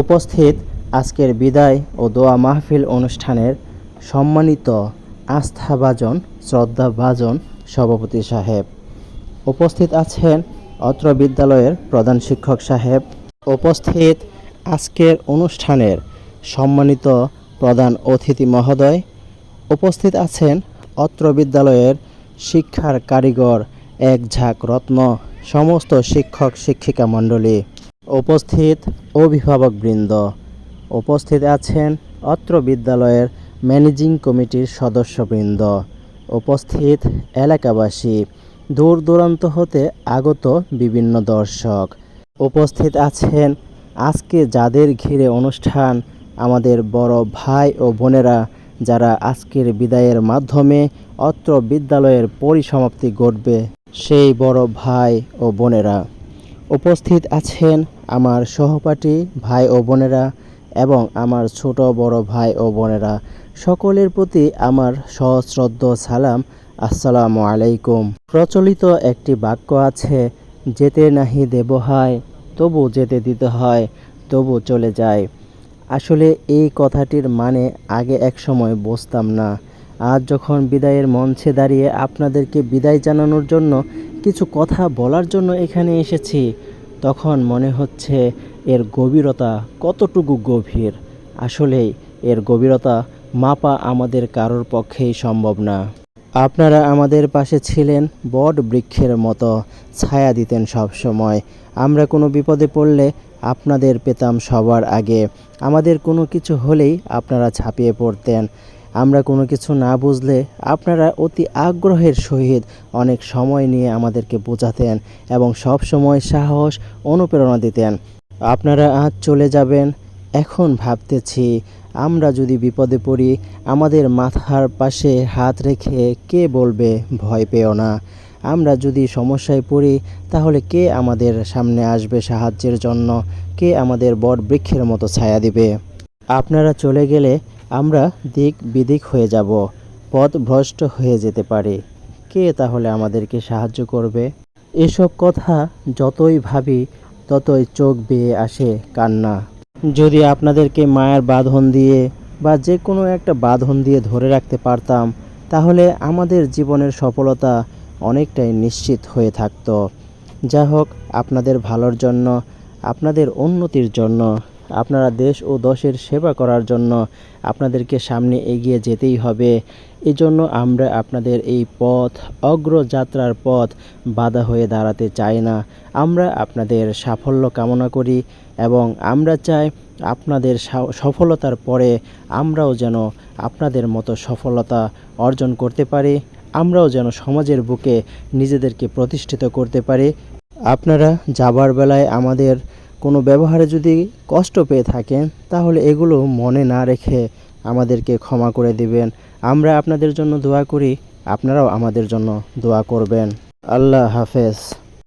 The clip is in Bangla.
উপস্থিত আজকের বিদায় ও দোয়া মাহফিল অনুষ্ঠানের সম্মানিত আস্থাভাজন, শ্রদ্ধাভাজন সভাপতি সাহেব। উপস্থিত আছেন অত্র বিদ্যালয়ের প্রধান শিক্ষক সাহেব। উপস্থিত আজকের অনুষ্ঠানের সম্মানিত প্রধান অতিথি মহোদয়। উপস্থিত আছেন অত্র বিদ্যালয়ের শিক্ষার কারিগর এক ঝাঁক রত্ন, সমস্ত শিক্ষক শিক্ষিকা মণ্ডলী। উপস্থিত অভিভাবকবৃন্দ। উপস্থিত আছেন অত্র বিদ্যালয়ের ম্যানেজিং কমিটির সদস্যবৃন্দ। উপস্থিত এলাকাবাসী, দূর দূরান্ত হতে আগত বিভিন্ন দর্শক। উপস্থিত আছেন আজকে যাদের ঘিরে অনুষ্ঠান আমাদের বড় ভাই ও বোনেরা যারা আজকের বিদায়ের মাধ্যমে অত্র বিদ্যালয়ের পরিসমাপ্তি ঘটবে, সেই বড় ভাই ও বোনেরা। উপস্থিত আছেন আমার সহপাঠী ভাই ও বোনেরা এবং আমার ছোট বড় ভাই ও বোনেরা। সকলের প্রতি আমার সশ্রদ্ধ সালাম। আসসালামু আলাইকুম। প্রচলিত একটি বাক্য আছে, যেতে নাহি দেব হয়, তবু যেতে দিতে হয়, তবু চলে যায়। আসলে এই কথাটির মানে আগে এক সময় বুঝতাম না। আজ যখন বিদায়ের মঞ্চে দাঁড়িয়ে আপনাদেরকে বিদায় জানানোর জন্য কিছু কথা বলার জন্য এখানে এসেছি। তখন মনে হচ্ছে এর গভীরতা কতটুকু গভীর। আসলেই এর গভীরতা মাপা আমাদের কারোর পক্ষেই সম্ভব না। আপনারা আমাদের পাশে ছিলেন, বট বৃক্ষের মতো ছায়া দিতেন সব সময় আমরা কোনো বিপদে পড়লে আপনাদের পেতাম সবার আগে। আমাদের কোনো কিছু হলেই আপনারা ছাপিয়ে পড়তেন। আমরা কোনো কিছু না বুঝলে আপনারা অতি আগ্রহের সহিত অনেক সময় নিয়ে আমাদেরকে বোঝাতেন এবং সব সময় সাহস, অনুপ্রেরণা দিতেন। আপনারা আজ চলে যাবেন। এখন ভাবতেছি, আমরা যদি বিপদে পড়ি, আমাদের মাথার পাশে হাত রেখে কে বলবে ভয় পেও না। আমরা যদি সমস্যায় পড়ি, তাহলে কে আমাদের সামনে আসবে সাহায্যের জন্য? কে আমাদের বট বৃক্ষের মতো ছায়া দিবে? আপনারা চলে গেলে আমরা দিক বিদিক হয়ে যাব, পথ ভ্রষ্ট হয়ে যেতে পারে। কে তাহলে আমাদেরকে সাহায্য করবে? এসব কথা যতই ভাবি, ততই চোখ বেয়ে আসে কান্না। যদি আপনাদেরকে মায়ের বাঁধন দিয়ে বা যে কোনো একটা বাঁধন দিয়ে ধরে রাখতে পারতাম, তাহলে আমাদের জীবনের সফলতা অনেকটাই নিশ্চিত হয়ে থাকতো। যা হোক আপনাদের ভালোর জন্য, আপনাদের উন্নতির জন্য। আপনারা দেশ ও দশের সেবা করার জন্য আপনাদেরকে সামনে এগিয়ে যেতেই হবে। এজন্য আমরা আপনাদের এই পথ, অগ্রযাত্রার পথ বাধা হয়ে দাঁড়াতে চাই না। আমরা আপনাদের সাফল্য কামনা করি এবং আমরা চাই আপনাদের সফলতার পরে আমরাও যেন আপনাদের মতো সফলতা অর্জন করতে পারি। আমরাও যেন সমাজের বুকে নিজেদেরকে প্রতিষ্ঠিত করতে পারি। আপনারা যাবার বেলায় আমাদের কোনো ব্যবহারে যদি কষ্ট পেয়ে থাকেন, তাহলে এগুলো মনে না রেখে আমাদেরকে ক্ষমা করে দিবেন। আমরা আপনাদের জন্য দোয়া করি, আপনারাও আমাদের জন্য দোয়া করবেন। আল্লাহ হাফেজ।